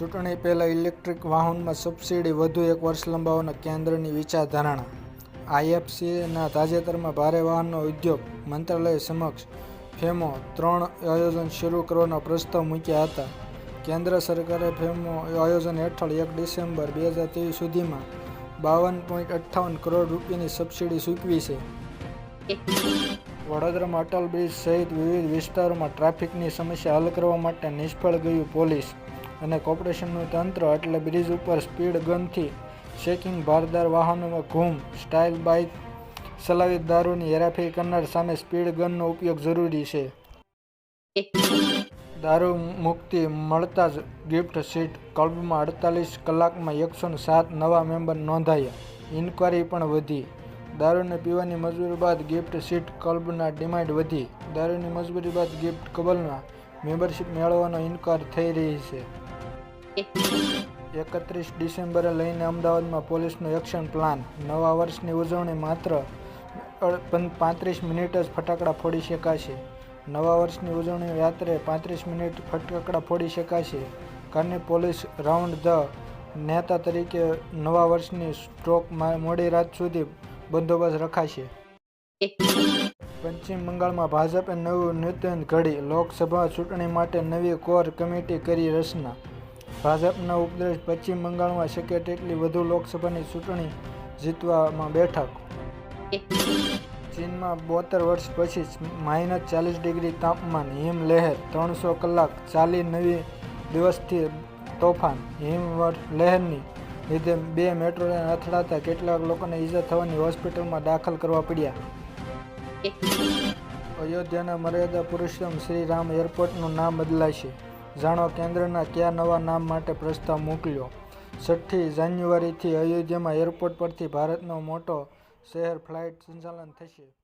ચૂંટણી પહેલાં ઇલેક્ટ્રિક વાહનમાં સબસિડી વધુ એક વર્ષ લંબાવવાના કેન્દ્રની વિચારધારણા. આઈએફસીના તાજેતરમાં ભારે વાહનનો ઉદ્યોગ મંત્રાલય સમક્ષ ફેમો ત્રણ આયોજન શરૂ કરવાના પ્રસ્તાવ મૂક્યા હતા. કેન્દ્ર સરકારે ફેમો આયોજન હેઠળ એક ડિસેમ્બર બે હજાર ત્રેવીસ સુધીમાં બાવન પોઈન્ટ અઠ્ઠાવન કરોડ રૂપિયાની સબસિડી સૂચવી છે. વડોદરામાં અટલ બ્રિજ સહિત વિવિધ વિસ્તારોમાં ટ્રાફિકની સમસ્યા હલ કરવા માટે નિષ્ફળ ગયું પોલીસ. અને કોર્પોરેશનનું તંત્ર એટલે બ્રિજ ઉપર સ્પીડ ગનથી ચેકિંગ ભારદાર વાહનોમાં ઘૂમ, સ્ટાઇલ બાઇક ચલાવી દારૂની હેરાફેરી કરનાર સામે સ્પીડ ગનનો ઉપયોગ જરૂરી છે. દારૂ મુક્તિ મળતા જ ગિફ્ટ સીટ ક્લબમાં અડતાલીસ કલાકમાં એકસો સાત નવા મેમ્બર નોંધાયા. ઇન્કવાયરી પણ વધી. દારૂને પીવાની મજબૂરી બાદ ગિફ્ટ સીટ ક્લબના ડિમાન્ડ વધી. દારૂની મજબૂરી બાદ ગિફ્ટ ક્લબમાં મેમ્બરશિપ મેળવવાનો ઇનકાર થઈ રહી છે. એકત્રીસ ડિસેમ્બરે લઈને અમદાવાદમાં પોલીસનો એક્શન પ્લાન. નવા વર્ષની ઉજવણી માત્ર પાંત્રીસ મિનિટ જ ફટાકડા ફોડી શકાશે. નવા વર્ષની ઉજવણી રાત્રે પાંત્રીસ મિનિટ ફટાકડા ફોડી શકાશે. કારની પોલીસ રાઉન્ડ ધ નેતા તરીકે નવા વર્ષની સ્ટ્રોક મોડી રાત સુધી બંદોબસ્ત રખાશે. પશ્ચિમ બંગાળમાં ભાજપે નવું નૃત્ય ઘડી. લોકસભા ચૂંટણી માટે નવી કોર કમિટી કરી રચના. ભાજપના ઉપદેશ પશ્ચિમ બંગાળમાં શક્ય તેટલી વધુ લોકસભાની ચૂંટણી જીતવામાં બેઠક. ચીનમાં બોતેર વર્ષ પછી માઇનસ ચાલીસ ડિગ્રી તાપમાન, હિમ લહેર, ત્રણસો કલાક ચાલી નવી દિવસથી તોફાન, હિમ લહેરની લીધે બે મેટ્રો ટ્રેન અથડાતા કેટલાક લોકોને ઈજા થવાની હોસ્પિટલમાં દાખલ કરવા પડ્યા. અયોધ્યાના મર્યાદા પુરુષોત્તમ શ્રી રામ એરપોર્ટનું નામ બદલાશે. જાણો કેન્દ્રના કયા નવા નામ માટે પ્રસ્તાવ મોકલ્યો? છઠ્ઠી જાન્યુઆરીથી અયોધ્યામાં એરપોર્ટ પરથી ભારતનો મોટો શહેર ફ્લાઇટ સંચાલન થશે.